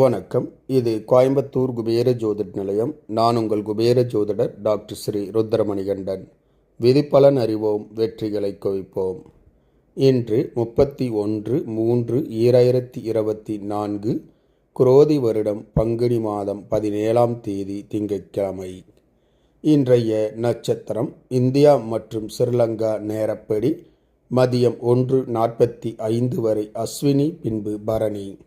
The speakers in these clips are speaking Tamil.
வணக்கம். இது கோயம்புத்தூர் குபேர ஜோதிட நிலையம். நான் உங்கள் குபேர ஜோதிடர் டாக்டர் ஸ்ரீ ருத்ரமணிகண்டன். விதிப்பலன் அறிவோம் வெற்றிகளை குவிப்போம். இன்று முப்பத்தி ஒன்று மூன்று ஈராயிரத்தி இருபத்தி நான்கு குரோதி வருடம் பங்குனி மாதம் பதினேழாம் தேதி திங்கட்கிழமை. இன்றைய நட்சத்திரம் இந்தியா மற்றும் ஸ்ரீலங்கா நேரப்படி மதியம் ஒன்று நாற்பத்தி ஐந்து வரை அஸ்வினி பின்பு பரணி.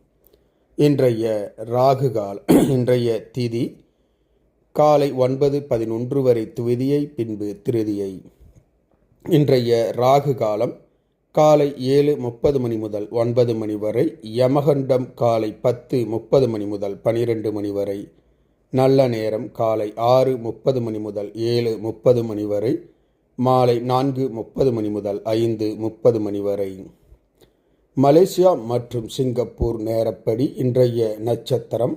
இன்றைய ராகு கால் இன்றைய திதி காலை ஒன்பது பதினொன்று வரை துவிதியை பின்பு திருதியை. இன்றைய ராகு காலம் காலை ஏழு முப்பது மணி முதல் ஒன்பது மணி வரை யமகண்டம் காலை பத்து முப்பது மணி முதல் பனிரெண்டு மணி வரை நல்ல நேரம் காலை ஆறு முப்பது மணி முதல் ஏழு முப்பது மணி வரை மாலை நான்கு முப்பது மணி முதல் ஐந்து முப்பது மணி வரை. மலேசியா மற்றும் சிங்கப்பூர் நேரப்படி இன்றைய நட்சத்திரம்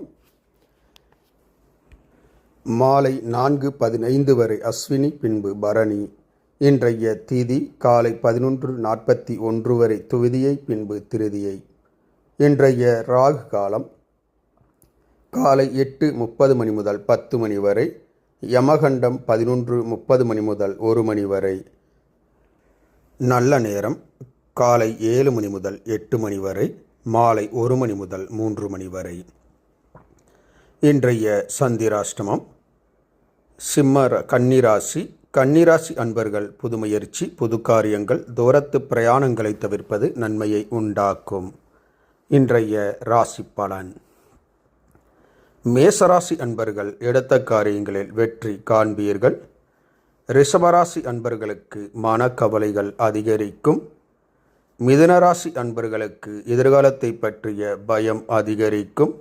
மாலை நான்கு பதினைந்து வரை அஸ்வினி பின்பு பரணி. இன்றைய திதி காலை பதினொன்று நாற்பத்தி ஒன்று வரை துவிதியை பின்பு திருதியை. இன்றைய ராகு காலம் காலை எட்டு முப்பது மணி முதல் பத்து மணி வரை யமகண்டம் பதினொன்று முப்பது மணி முதல் ஒரு மணி வரை. நல்ல நேரம். காலை ஏழு மணி முதல் எட்டு மணி வரை மாலை ஒரு மணி முதல் மூன்று மணி வரை. இன்றைய சந்திராஷ்டமம் சிம்ம ர- கன்னிராசி கன்னிராசி அன்பர்கள் புதுமுயற்சி புது காரியங்கள் தூரத்து பிரயாணங்களை தவிர்ப்பது நன்மையை உண்டாக்கும். இன்றைய ராசி பலன். மேசராசி அன்பர்கள் எடுத்த காரியங்களில் வெற்றி காண்பீர்கள். ரிஷபராசி அன்பர்களுக்கு மனக்கவலைகள் அதிகரிக்கும். மிதுனராசி அன்பர்களுக்கு எதிர்காலத்தை பற்றிய பயம் அதிகரிக்கும்.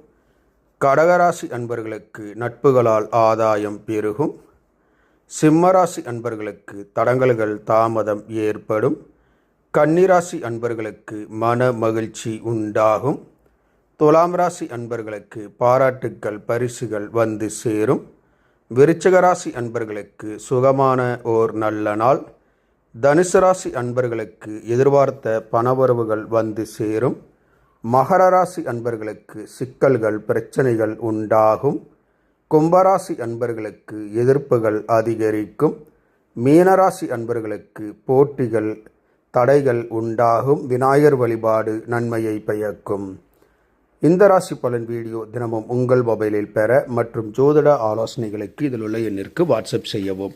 கடகராசி அன்பர்களுக்கு நட்புகளால் ஆதாயம் பெருகும். சிம்மராசி அன்பர்களுக்கு தடங்கல்கள் தாமதம் ஏற்படும். கன்னிராசி அன்பர்களுக்கு மன மகிழ்ச்சி உண்டாகும். துலாம் ராசி அன்பர்களுக்கு பாராட்டுக்கள் பரிசுகள் வந்து சேரும். விருச்சிக ராசி அன்பர்களுக்கு சுகமான ஓர் நல்ல நாள். தனுசு ராசி அன்பர்களுக்கு எதிர்பார்த்த பணவரவுகள் வந்து சேரும். மகர ராசி அன்பர்களுக்கு சிக்கல்கள் பிரச்சனைகள் உண்டாகும். கும்பராசி அன்பர்களுக்கு எதிர்ப்புகள் அதிகரிக்கும். மீனராசி அன்பர்களுக்கு போட்டிகள் தடைகள் உண்டாகும். விநாயகர் வழிபாடு நன்மையை பயக்கும் இந்த ராசி பலன் வீடியோ தினமும் உங்கள் மொபைலில் பெற மற்றும் ஜோதிட ஆலோசனைகளுக்கு இதில் உள்ள எண்ணிற்கு வாட்ஸ்அப் செய்யவும்.